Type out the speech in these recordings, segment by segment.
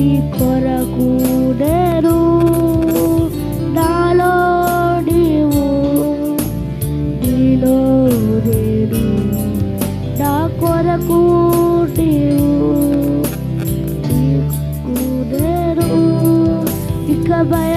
కొరకు నీవు నీ కొరకు నేను నాలో నీవు నీలో నేను. నా కొరకు నీవు నీకు నేను. ఇక భయమే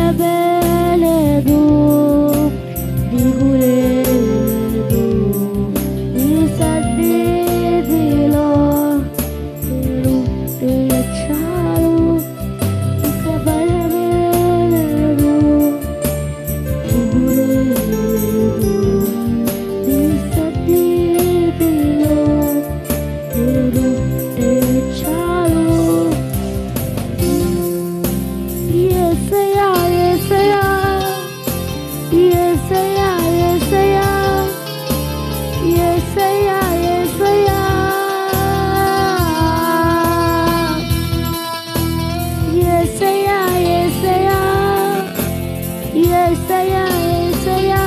ఏసయా ఏసయా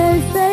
ఏసయా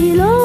below